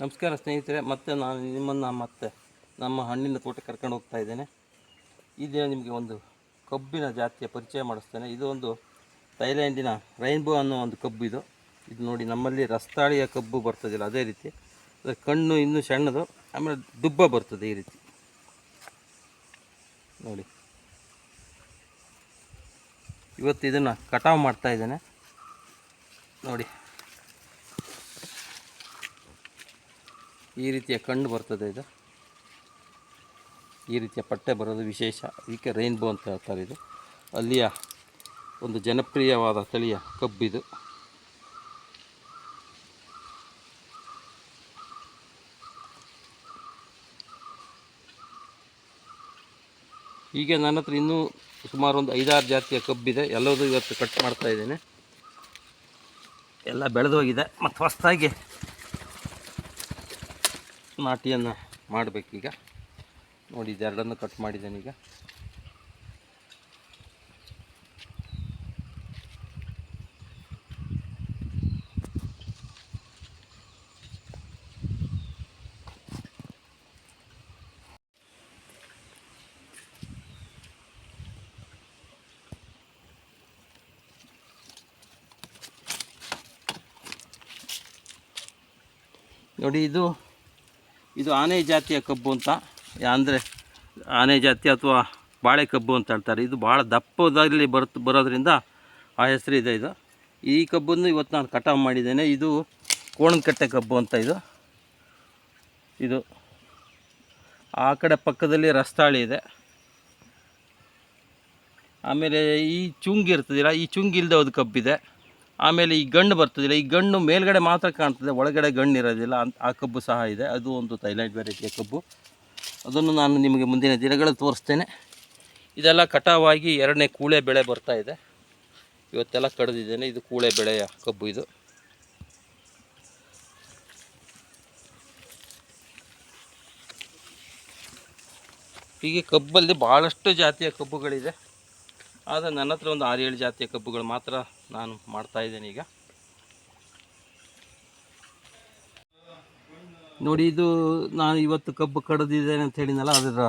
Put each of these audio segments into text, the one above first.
ನಮಸ್ಕಾರ ಸ್ನೇಹಿತರೆ, ಮತ್ತೆ ನಾನು ನಿಮ್ಮನ್ನು ಮತ್ತೆ ನಮ್ಮ ಹಣ್ಣಿನ ತೋಟಕ್ಕೆ ಕರ್ಕೊಂಡು ಹೋಗ್ತಾ ಇದ್ದೇನೆ. ಈ ದಿನ ನಿಮಗೆ ಒಂದು ಕಬ್ಬಿನ ಜಾತಿಯ ಪರಿಚಯ ಮಾಡಿಸ್ತೇನೆ. ಇದು ಒಂದು ಥೈಲ್ಯಾಂಡಿನ ರೈನ್ಬೋ ಅನ್ನೋ ಒಂದು ಕಬ್ಬು ಇದು. ಇದು ನೋಡಿ, ನಮ್ಮಲ್ಲಿ ರಸ್ತಾಳಿಯ ಕಬ್ಬು ಬರ್ತದಿಲ್ಲ, ಅದೇ ರೀತಿ. ಅದರ ಕಣ್ಣು ಇನ್ನೂ ಸಣ್ಣದು, ಆಮೇಲೆ ದುಬ್ಬ ಬರ್ತದೆ ಈ ರೀತಿ. ನೋಡಿ. ಇವತ್ತು ಇದನ್ನು ಕಟಾವು ಮಾಡ್ತಾ ಇದ್ದೇನೆ. ನೋಡಿ. ಈ ರೀತಿಯ ಕಣ್ಣು ಬರ್ತದೆ ಇದು. ಈ ರೀತಿಯ ಪಟ್ಟೆ ಬರೋದು ವಿಶೇಷ. ಇದಕ್ಕೆ ರೈನ್ಬೋ ಅಂತ ಹೇಳ್ತಾರೆ ಇದು. ಅಲ್ಲಿಯ ಒಂದು ಜನಪ್ರಿಯವಾದ ತಳಿಯ ಕಬ್ಬಿದು ಹೀಗೆ ನನ್ನ ಹತ್ರ ಇನ್ನೂ ಸುಮಾರು ಒಂದು ಐದಾರು ಜಾತಿಯ ಕಬ್ಬಿದೆ ಎಲ್ಲದೂ ಇವತ್ತು ಕಟ್ ಮಾಡ್ತಾ ಇದ್ದೇನೆ. ಎಲ್ಲ ಬೆಳೆದೋಗಿದೆ ಮತ್ತು ಹೊಸದಾಗಿ ನಾಟಿಯನ್ನು ಮಾಡಬೇಕೀಗ. ನೋಡಿ ಇದೆರಡನ್ನು ಕಟ್ ಮಾಡಿದ್ದೇನೆ ಈಗ. ನೋಡಿ ಇದು ಇದು ಆನೆ ಜಾತಿಯ ಕಬ್ಬು ಅಂತ. ಅಂದರೆ ಆನೆ ಜಾತಿ ಅಥವಾ ಬಾಳೆ ಕಬ್ಬು ಅಂತ ಹೇಳ್ತಾರೆ. ಇದು ಭಾಳ ದಪ್ಪದಲ್ಲಿ ಬರುತ್ತ ಬರೋದ್ರಿಂದ ಆ ಹೆಸರು ಇದೆ ಇದು. ಈ ಕಬ್ಬನ್ನು ಇವತ್ತು ನಾನು ಕಟಾವು ಮಾಡಿದ್ದೇನೆ. ಇದು ಕೋಣಕಟ್ಟೆ ಕಬ್ಬು ಅಂತ ಇದು. ಇದು ಆ ಕಡೆ ಪಕ್ಕದಲ್ಲಿ ರಸ್ತಾಳಿ ಇದೆ. ಆಮೇಲೆ ಈ ಚುಂಗಿ ಇರ್ತದಿಲ್ಲ, ಈ ಚುಂಗಿ ಇಲ್ಲದೆ ಅದು ಕಬ್ಬಿದೆ. ಆಮೇಲೆ ಈ ಗಣ್ಣು ಬರ್ತದಿಲ್ಲ, ಈ ಗಣ್ಣು ಮೇಲ್ಗಡೆ ಮಾತ್ರ ಕಾಣ್ತದೆ, ಒಳಗಡೆ ಗಣ್ಣು ಇರೋದಿಲ್ಲ ಅಂತ ಆ ಕಬ್ಬು ಸಹ ಇದೆ, ಅದು ಒಂದು ಥೈಲ್ಯಾಂಡ್ ವೆರೈಟಿಯ ಕಬ್ಬು. ಅದನ್ನು ನಾನು ನಿಮಗೆ ಮುಂದಿನ ದಿನಗಳಲ್ಲಿ ತೋರಿಸ್ತೇನೆ. ಇದೆಲ್ಲ ಕಟಾವಾಗಿ ಎರಡನೇ ಕೂಳೆ ಬೆಳೆ ಬರ್ತಾ ಇದೆ. ಇವತ್ತೆಲ್ಲ ಕಡಿದಿದ್ದೇನೆ, ಇದು ಕೂಳೆ ಬೆಳೆಯ ಕಬ್ಬು ಇದು. ಹೀಗೆ ಕಬ್ಬಲ್ಲಿ ಭಾಳಷ್ಟು ಜಾತಿಯ ಕಬ್ಬುಗಳಿದೆ. ಆದರೆ ನನ್ನ ಹತ್ರ ಒಂದು ಆರು ಏಳು ಜಾತಿಯ ಕಬ್ಬುಗಳು ಮಾತ್ರ ನಾನು ಮಾಡ್ತಾ ಇದ್ದೇನೆ ಈಗ. ನೋಡಿ, ಇದು ನಾನು ಇವತ್ತು ಕಬ್ಬು ಕಡ್ದಿದ್ದೇನೆ ಅಂತ ಹೇಳಿನಲ್ಲ ಅದರ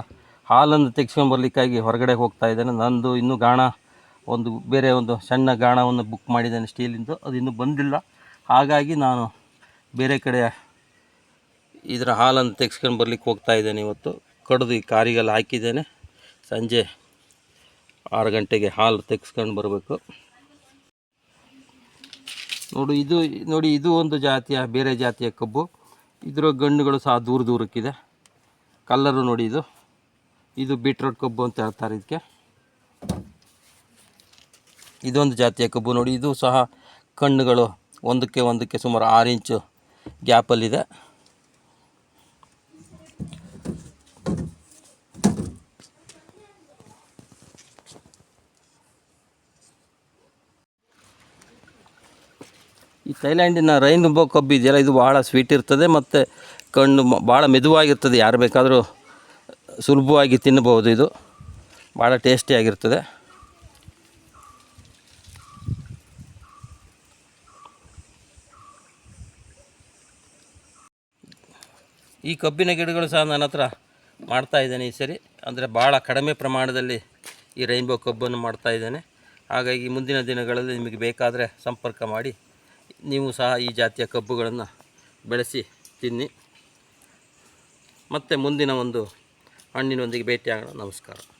ಹಾಲನ್ನು ತೆಗೆಸ್ಕೊಂಡು ಬರಲಿಕ್ಕಾಗಿ ಹೊರಗಡೆ ಹೋಗ್ತಾ ಇದ್ದೇನೆ. ನಂದು ಇನ್ನೂ ಗಾಣ, ಒಂದು ಬೇರೆ ಒಂದು ಸಣ್ಣ ಗಾಣವನ್ನು ಬುಕ್ ಮಾಡಿದ್ದೇನೆ ಸ್ಟೀಲಿಂದು ಅದು ಇನ್ನೂ ಬಂದಿಲ್ಲ. ಹಾಗಾಗಿ ನಾನು ಬೇರೆ ಕಡೆ ಇದರ ಹಾಲನ್ನು ತೆಗೆಸ್ಕೊಂಡು ಬರ್ಲಿಕ್ಕೆ ಹೋಗ್ತಾ ಇದ್ದೇನೆ ಇವತ್ತು. ಕಡಿದು ಈ ಕಾರಿಗೆಲ್ಲ ಹಾಕಿದ್ದೇನೆ. ಸಂಜೆ ಆರು ಗಂಟೆಗೆ ಹಾಲು ತೆಗೆಸ್ಕೊಂಡು ಬರಬೇಕು. ನೋಡು, ಇದು ನೋಡಿ, ಇದು ಒಂದು ಜಾತಿಯ, ಬೇರೆ ಜಾತಿಯ ಕಬ್ಬು. ಇದರ ಗಣ್ಣುಗಳು ಸಹ ದೂರ ದೂರಕ್ಕಿದೆ. ಕಲ್ಲರು ನೋಡಿ ಇದು. ಇದು ಬೀಟ್ರೋಟ್ ಕಬ್ಬು ಅಂತ ಹೇಳ್ತಾರೆ ಇದಕ್ಕೆ. ಇದೊಂದು ಜಾತಿಯ ಕಬ್ಬು ನೋಡಿ. ಇದು ಸಹ ಕಣ್ಣುಗಳು ಒಂದಕ್ಕೆ ಒಂದಕ್ಕೆ ಸುಮಾರು ಆರು ಇಂಚು ಗ್ಯಾಪಲ್ಲಿದೆ. ಈ ಥೈಲ್ಯಾಂಡಿನ ರೈನ್ಬೋ ಕಬ್ಬು ಇದೆಯಲ್ಲ, ಇದು ಭಾಳ ಸ್ವೀಟ್ ಇರ್ತದೆ ಮತ್ತು ಕಣ್ಣು ಭಾಳ ಮೆದುವಾಗಿರ್ತದೆ. ಯಾರು ಬೇಕಾದರೂ ಸುಲಭವಾಗಿ ತಿನ್ನಬಹುದು ಇದು. ಭಾಳ ಟೇಸ್ಟಿಯಾಗಿರ್ತದೆ ಈ ಕಬ್ಬಿನ ಗಿಡಗಳು ಸಹ ನನ್ನ ಹತ್ರ ಮಾಡ್ತಾ ಇದ್ದೇನೆ ಈ ಸರಿ. ಅಂದರೆ ಭಾಳ ಕಡಿಮೆ ಪ್ರಮಾಣದಲ್ಲಿ ಈ ರೈನ್ಬೋ ಕಬ್ಬನ್ನು ಮಾಡ್ತಾ ಇದ್ದೇನೆ. ಹಾಗಾಗಿ ಮುಂದಿನ ದಿನಗಳಲ್ಲಿ ನಿಮಗೆ ಬೇಕಾದರೆ ಸಂಪರ್ಕ ಮಾಡಿ ನೀವು ಸಹ ಈ ಜಾತಿಯ ಕಬ್ಬುಗಳನ್ನು ಬೆಳೆಸಿ ತಿನ್ನಿ. ಮತ್ತು ಮುಂದಿನ ಒಂದು ಹಣ್ಣಿನೊಂದಿಗೆ ಭೇಟಿಯಾಗೋಣ. ನಮಸ್ಕಾರ.